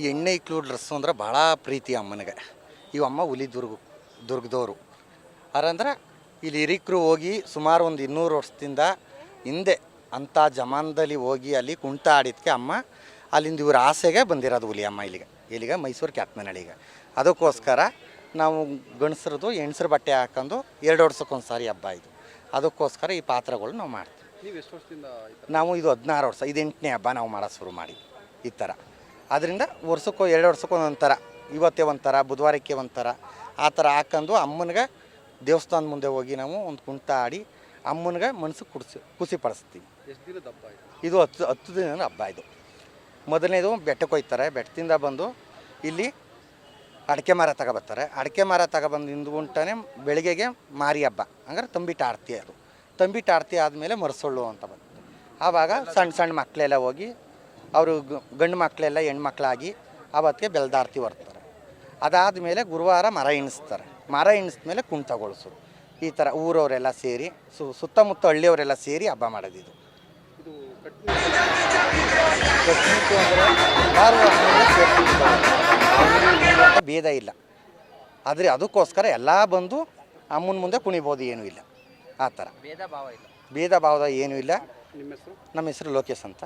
ಈ ಎಣ್ಣೆ ಇಕ್ಲೂ ಡ್ರೆಸ್ಸು ಅಂದ್ರೆ ಭಾಳ ಪ್ರೀತಿ ಅಮ್ಮನಿಗೆ. ಇವ ಅಮ್ಮ ಹುಲಿ ದುರ್ಗ ದುರ್ಗದವರು ಅರಂದ್ರೆ ಇಲ್ಲಿ ಹಿರಿಕರು ಹೋಗಿ ಸುಮಾರು ಒಂದು ಇನ್ನೂರು ವರ್ಷದಿಂದ ಹಿಂದೆ ಅಂಥ ಜಮಾನದಲ್ಲಿ ಹೋಗಿ ಅಲ್ಲಿ ಕುಂಟ ಆಡಿದ್ಕೆ ಅಮ್ಮ ಅಲ್ಲಿಂದ ಇವ್ರ ಆಸೆಗೆ ಬಂದಿರೋದು ಹುಲಿ ಅಮ್ಮ ಇಲ್ಲಿಗೆ. ಇಲ್ಲಿಗೆ ಮೈಸೂರು ಕ್ಯಾತ್ಮನಹಳ್ಳಿಗೆ ಅದಕ್ಕೋಸ್ಕರ ನಾವು ಗಂಡಸ್ರದ್ದು ಹೆಣ್ಸ್ರ ಬಟ್ಟೆ ಹಾಕೊಂಡು ಎರಡು ವರ್ಷಕ್ಕೊಂದು ಸಾರಿ ಹಬ್ಬ ಇದು. ಅದಕ್ಕೋಸ್ಕರ ಈ ಪಾತ್ರಗಳು ನಾವು ಮಾಡ್ತೀವಿ. ನಾವು ಇದು ಹದಿನಾರು ವರ್ಷ ಇದು ಎಂಟನೇ ಹಬ್ಬ ನಾವು ಮಾಡೋದು ಶುರು ಮಾಡಿ ಈ ಥರ ಅದರಿಂದ ವರ್ಷಕ್ಕೂ ಎರಡು ವರ್ಷಕ್ಕೋ ಒಂದೊಂದು ಥರ ಇವತ್ತೇ ಒಂಥರ ಬುಧವಾರಕ್ಕೆ ಒಂಥರ ಆ ಥರ ಹಾಕೊಂಡು ಅಮ್ಮನಿಗೆ ದೇವಸ್ಥಾನದ ಮುಂದೆ ಹೋಗಿ ನಾವು ಒಂದು ಕುಂಟ ಆಡಿ ಅಮ್ಮನಿಗೆ ಮನಸ್ಸು ಕುಡಿಸಿ ಖುಷಿ ಪಡಿಸ್ತೀವಿ. ಇದು? ಹತ್ತು ಹತ್ತು ದಿನದ ಹಬ್ಬ ಇದು. ಮೊದಲನೇದು ಬೆಟ್ಟಕ್ಕೆ ಹೋಗ್ತಾರೆ ಬೆಟ್ಟದಿಂದ ಬಂದು ಇಲ್ಲಿ ಅಡಿಕೆ ಮರ ತಗೊಬರ್ತಾರೆ ಅಡಿಕೆ ಮರ ತಗೊಬಂದು ಹಿಂದ್ಗುಂಟನೆ ಬೆಳಗ್ಗೆಗೆ ಮಾರಿ ಹಬ್ಬ ಹಂಗಾರೆ ತಂಬಿಟ್ಟು ಆರತಿ ಅದು. ತಂಬಿಟ್ಟು ಆರತಿ ಆದಮೇಲೆ ಮರಸೊಳ್ಳು ಅಂತ ಬಂತು. ಆವಾಗ ಸಣ್ಣ ಸಣ್ಣ ಮಕ್ಕಳೆಲ್ಲ ಹೋಗಿ ಅವರು ಗಂಡು ಮಕ್ಕಳೆಲ್ಲ ಹೆಣ್ಮಕ್ಳಾಗಿ ಆವತ್ತಿಗೆ ಬೆಲ್ದಾರ್ತಿ ಹೊರ್ತಾರೆ ಅದಾದಮೇಲೆ ಗುರುವಾರ ಮರ ಎಣಿಸ್ತಾರೆ. ಮರ ಎಣಿಸ್ಮೇಲೆ ಕುಂಟಗೊಳಿಸೋರು ಈ ಥರ ಊರವರೆಲ್ಲ ಸೇರಿ ಸು ಸುತ್ತಮುತ್ತ ಹಳ್ಳಿಯವರೆಲ್ಲ ಸೇರಿ ಹಬ್ಬ ಮಾಡೋದಿದು. ಭೇದ ಇಲ್ಲ. ಆದರೆ ಅದಕ್ಕೋಸ್ಕರ ಎಲ್ಲ ಬಂದು ಅಮ್ಮನ ಮುಂದೆ ಕುಣಿಬೋದು ಏನೂ ಇಲ್ಲ. ಆ ಥರ. ಭೇದ ಭಾವ ಇಲ್ಲ. ಭೇದ ಭಾವದ ಏನೂ ಇಲ್ಲ. ನಿಮ್ಮ ಹೆಸರು? ನಮ್ಮ ಹೆಸರು ಲೋಕೇಶ್ ಅಂತ.